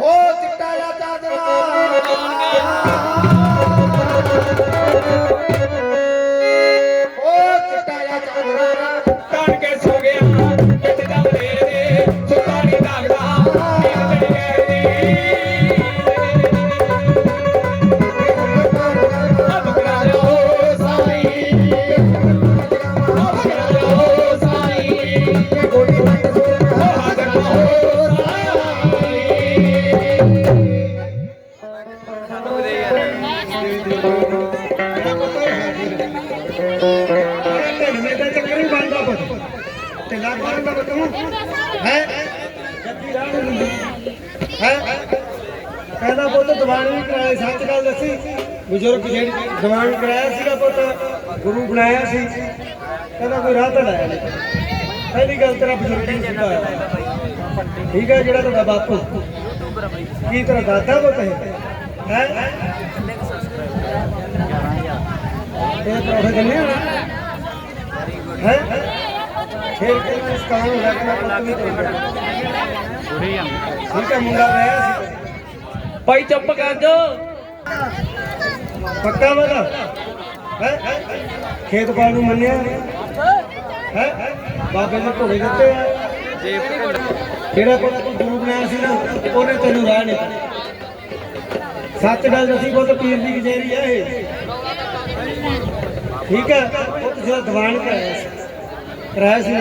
ਹੋ ਚਿੱਟਾ ਜਾ ਤੇ ਲੱਗ ਬਣਦਾ ਪੁੱਤ ਨੂੰ ਹੈ ਜੱਦੀ ਰਾਹ ਹੈ? ਕਹਿੰਦਾ ਪੁੱਤ, ਦੀਵਾਨ ਵੀ ਕਰਾਇਆ ਸੱਚ ਗੱਲ ਦੱਸੀ। ਬਜ਼ੁਰਗ ਜਿਹੜੀ ਦੀਵਾਨ ਕਰਾਇਆ ਸੀਗਾ ਪੁੱਤ, ਗੁਰੂ ਬਣਾਇਆ ਸੀ। ਕਹਿੰਦਾ ਕੋਈ ਰਾਹ ਤਾਂ ਲਾਇਆ ਨਹੀਂ ਪਹਿਲੀ ਗੱਲ ਤੇਰਾ ਬਜ਼ੁਰਗ ਨਹੀਂ ਸਿੱਧਾ ਠੀਕ ਹੈ, ਜਿਹੜਾ ਤੁਹਾਡਾ ਬਾਪੂ। ਕੀ ਤੇਰਾ ਦਾਦਾ ਪੁੱਤ ਹੈ? ਹੈ? ਇਹ ਪ੍ਰੋਫੇ ਦਿੰਨੇ ਹੈ? ਫਿਰ ਕਿਹਨੂੰ ਇਸ ਕਾਨੂੰਨ ਨੂੰ ਰੱਖਣਾ ਪੁੱਤ ਨਹੀਂ ਕਰਦਾ ਠੀਕ ਹੈ ਮੁੰਡਾ ਰਿਹਾ ਸੀ। ਭਾਈ ਚੁੱਪ ਕਰ ਜੋ। ਪੱਕਾ ਵਾਲਾ ਹੈ? ਖੇਤ ਪਾਲ ਨੂੰ ਮੰਨਿਆ ਹੈ? ਬਾਬੇ ਨੇ ਘੋੜੇ ਦਿੱਤੇ ਆ। ਜਿਹੜਾ ਕੋਈ ਤੂੰ ਗੁਰੂ ਬਣਾਇਆ ਸੀ ਨਾ ਉਹਨੇ ਤੈਨੂੰ ਰਾਹ ਨਹੀਂ। ਸੱਚ ਗੱਲ ਦੱਸੀ ਬਹੁਤ ਪੀਰ ਦੀ ਕਚਹਿਰੀ ਆ ਇਹ। ਠੀਕ ਹੈ ਉਹ ਤੁਸੀਂ ਦੀਵਾਨ ਕਰਾਇਆ ਸੀ। ਕਰਾਇਆ ਸੀ।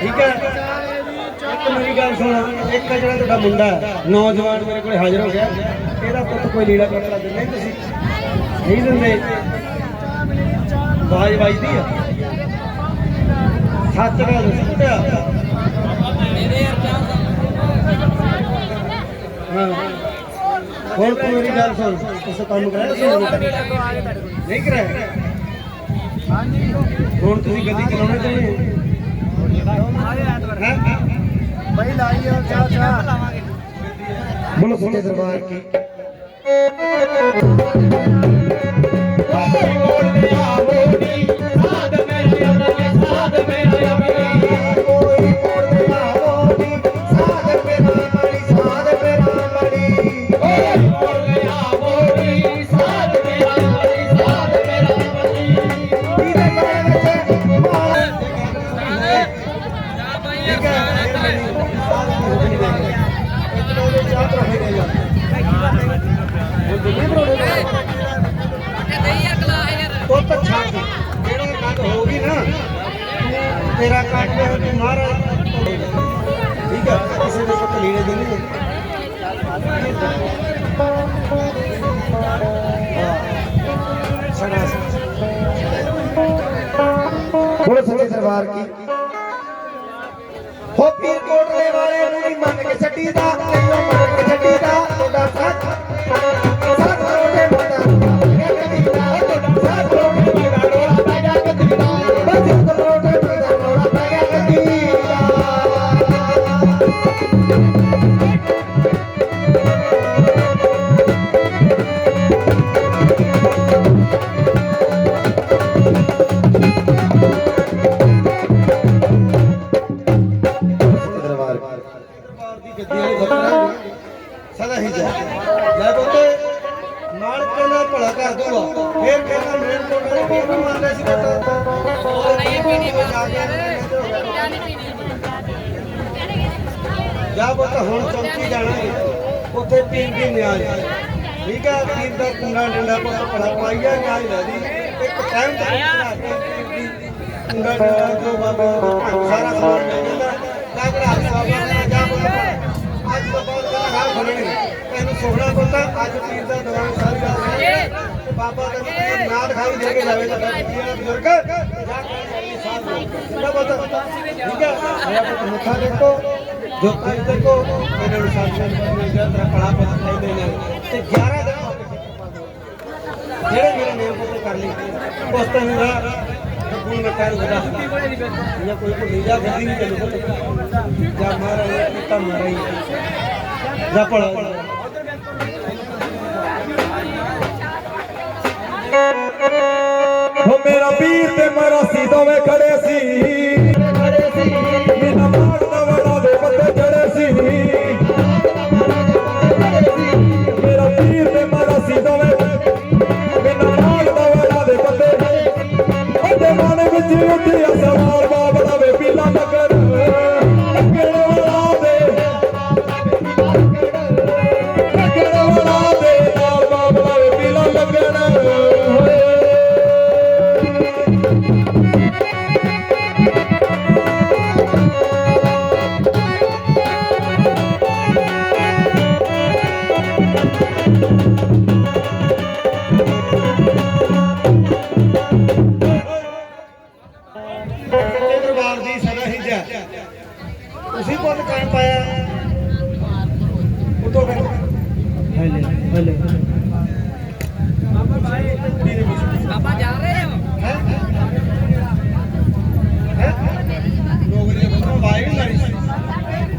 ਠੀਕ ਹੈ। ਇੱਕ ਮੇਰੀ ਗੱਲ ਸੁਣ। ਇੱਕ ਜਿਹੜਾ ਤੁਹਾਡਾ ਮੁੰਡਾ ਨੌਜਵਾਨ ਮੇਰੇ ਕੋਲੇ ਹਾਜ਼ਰ ਹੋ ਗਿਆ। ਇਹਦਾ ਪੁੱਤ ਕੋਈ ਲੀੜਾ ਕੱਪੜਾ ਦਿੰਦੇ ਨਹੀਂ ਤੁਸੀਂ। ਨਹੀਂ ਦਿੰਦੇ। ਬਾਜ ਵੱਜਦੀ ਆ ਸੱਚ ਗੱਲ ਸੱਚਿਆ ਹਾਂ। ਹੁਣ ਤੂੰ ਮੇਰੀ ਗੱਲ ਸੁਣ। ਤੁਸੀਂ ਕੰਮ ਕਰਾਇਆ ਨਹੀਂ ਕਰਾਇਆ। ਹੁਣ ਤੁਸੀਂ ਗੱਡੀ ਚਲਾਉਣੇ ਚਾਹੀਏ ਹੈ? ਬਈ ਲਾਈ ਆ ਚਾਹ ਚਾਹ ਬੋਲੋ ਸੱਚੇ ਦਰਬਾਰ ਕੀ? ਤੇਰਾ ਕੱਟ ਤੂੰ ਮਹਾਰਾਜ ਠੀਕ ਹੈ ਕਿਸੇ ਦੇ ਕੋਲ ਲੀੜੇ ਦੇ ਨਹੀਂ ਸਦਾ ਬੋਲ ਸੱਚੇ ਦਰਬਾਰ ਕੀ ਹੋ ਪੀਰ ਕੋਟਲੇ ਵਾਲੇ ਨੂੰ ਨਹੀਂ ਮੰਨ ਕੇ ਛੱਡੀ ਦਾ ਤੈਨੂੰ ਮੰਨ ਕੇ ਫਕਰਾ ਸਦਾ ਹੀ ਜਾ ਮੈਂ ਬੋਤੇ ਮਾਲਕ ਦਾ ਭਲਾ ਕਰ ਦੂੰਗਾ। ਫੇਰ ਕਹਿੰਦਾ ਮੇਰੇ ਕੋਲ ਮੇਰੇ ਪੀਰ ਨੂੰ ਮੰਨਦਾ ਸੀ ਬਤਾ ਨਹੀਂ ਪੀਣੀ ਜਾ ਬੋਤਾ ਹੁਣ ਚੌਂਕੀ ਜਾਣਾਂਗੇ। ਉੱਥੇ ਪੀਰ ਦੀ ਨਿਆਜ਼ ਠੀਕ ਹੈ ਪੀਰ ਦਾ ਕੁੰਡਾ ਡੰਡਾ ਪੁੱਤ ਭਲਾ ਪਾਈਆ ਨਿਆਜ਼ ਲੈ ਦੀ ਇੱਕ ਟਾਈਮ ਤੇ ਕੁੰਡਾ ਡੰਡਾ ਜੋ ਬਾਬਾ ਸਾਰਾ ਸਮਾਨ ਮਿਲ ਜਾਂਦਾ। ਲਾਗੜਾ ਸਾਹਿਬ ਬਾਅਦ ਦਾ ਹਾਲ ਬਣੇਗਾ ਤੈਨੂੰ ਸੋਹਣਾ ਬੋਤਾ ਅੱਜ ਪੀਰ ਦਾ ਦੀਵਾਨ ਸਾਰੀ ਗੱਲ ਹੈ। ਤੇ ਬਾਬਾ ਤੈਨੂੰ ਨਾਦ ਖਾਈ ਦੇ ਕੇ ਜਾਵੇਗਾ ਬੱਚੀ ਵਾਲਾ ਬਜ਼ੁਰਗ, ਜਾ ਕੇ ਅਗਲੀ ਸਾਲ ਨੂੰ ਬੋਤਾ ਠੀਕ ਹੈ? ਮੇਰਾ ਪੁੱਤ ਮੁੱਖਾ ਦੇਖੋ। ਜੋ ਕਰ ਦੇਖੋ ਮੇਰੇ ਨੂੰ ਸਾਥੀਆਂ ਨੂੰ ਜਿਹੜਾ ਤੇਰਾ ਕਲਾ ਪਤ ਖਾਈ ਦੇਣਾ ਤੇ 11 ਦਿਨ ਹੋ ਗਏ। ਜਿਹੜੇ ਮੇਰੇ ਨੇਮ ਪੁੱਤ ਕਰ ਲਈ ਉਸ ਤੋਂ ਮੇਰਾ ਗੁਣ ਮੈਂ ਕਰ ਵਦਾ ਜਾਂ ਕੋਈ ਕੋਈ ਜਾ, ਬੁੱਧੀ ਨਹੀਂ ਚੱਲੂ ਪੁੱਤ। ਜਾਂ ਮਾਰਾ ਇਹ ਕੀਤਾ ਮਾਰਾ ਹੀ ਜਾ ਪੜਾ ਹੋ ਮੇਰਾ ਵੀਰ ਤੇ ਮੇਰਾ ਸੀ ਦੋਵੇਂ ਬਾਬਾ ਜਾ ਰਹੇ ਹੋ ਨੌਕਰੀ ਦੇ ਬੰਦਾ ਵਾਈ ਨਹੀਂ ਲਾਈ ਸੀ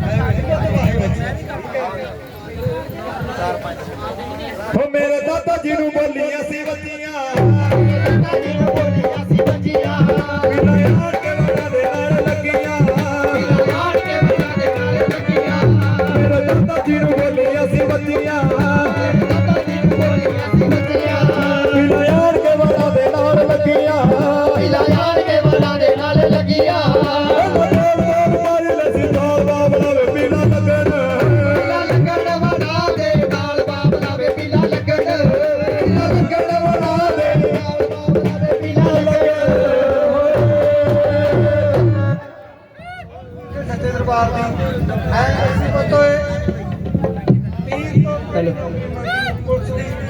ਐ ਨਹੀਂ ਪਤਾ ਵਾਈ ਵਿੱਚ ਉਹ ਮੇਰੇ ਦਾਦਾ ਜੀ ਨੂੰ ਦਰਬਾਰ ਦੀ ਐ ਅਸੀਂ ਪਤੋਏ ਪੀਰ ਤੋਂ ਪੁਲਿਸ ਦੀ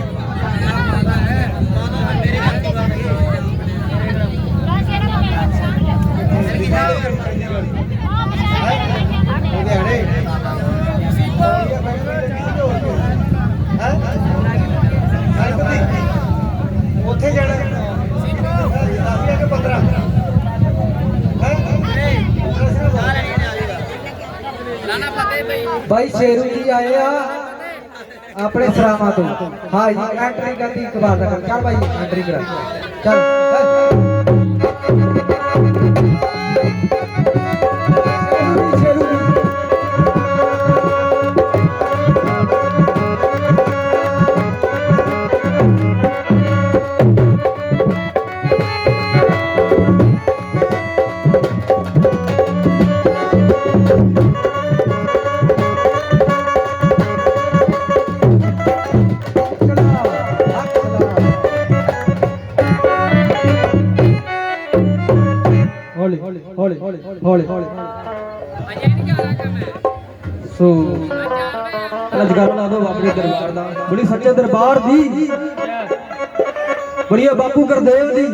ਲੁਧਿਆਣੇ ਉੱਥੇ ਜਾਣਾ ਦੱਸਿਆ ਕਿ 15 ਨਾਨਾ ਫਤਿਹ ਬਾਈ ਸ਼ੇਰੂ ਜੀ ਆਏ ਆ ਆਪਣੇ ਸਰਾਵਾਂ ਤੋਂ। ਹਾਂ ਜੀ ਐਂਟਰੀ ਕਰਦੀ ਇੱਕ ਵਾਰ ਦਾ ਚੱਲ ਭਾਈ ਐਂਟਰੀ ਕਰਾ। ਚੱਲ। ਸੋ ਅੱਜ ਗੱਲ ਲਾ ਦੋ ਆਪਣੇ ਦਰਬਾਰ ਦਾ। ਬੜੀ ਸੱਚੇ ਦਰਬਾਰ ਦੀ। ਬੜੀਆ ਬਾਪੂ ਕਰਦੇਵ ਦੀ।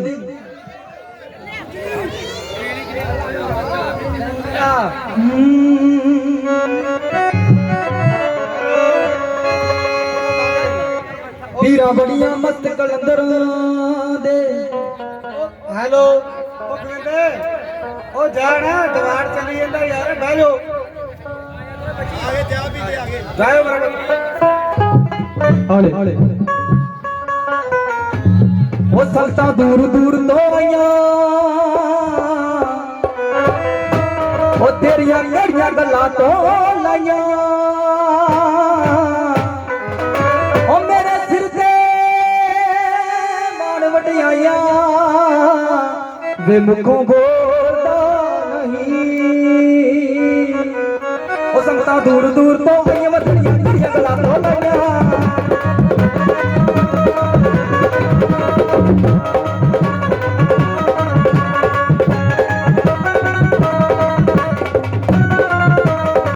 ਪੀਰਾਂ ਬੜੀਆਂ ਮਤ ਕਲੰਦਰ ਦੇ। ਹੈਲੋ, ਉਹ ਖਿੰਦੇ ਉਹ ਜਾਣਾ ਦਵਾਰ ਚਲੀ ਜਾਂਦਾ ਯਾਰ, ਬਹਿ ਜਾਓ। ਆਗੇ ਜਾ ਵੀ ਦੇ ਆਗੇ ਜਾਓ ਬਰਾਬਰ ਹਾਲੇ ਉਹ ਸੰਗਤਾਂ ਦੂਰ ਦੂਰ ਤੋਂ ਆਈਆਂ। ਉਹ ਤੇਰੀਆਂ ਕਿਹੜੀਆਂ ਗੱਲਾਂ ਤੋਂ ਲਾਈਆਂ। ਉਹ ਮੇਰੇ ਸਿਰ ਤੇ ਮਾਣ ਵਟਿਆਈਆਂ ਵੇ ਮੁਖੋਂ ਬੋਲਦਾ ਸੰਗਤਾਂ ਦੂਰ ਦੂਰ ਤੋਂ ਆਈਆਂ ਵਤੜੀਆਂ ਕਿਹੜੀਆਂ ਗੱਲਾਂ ਤੋਂ ਲਾਈਆਂ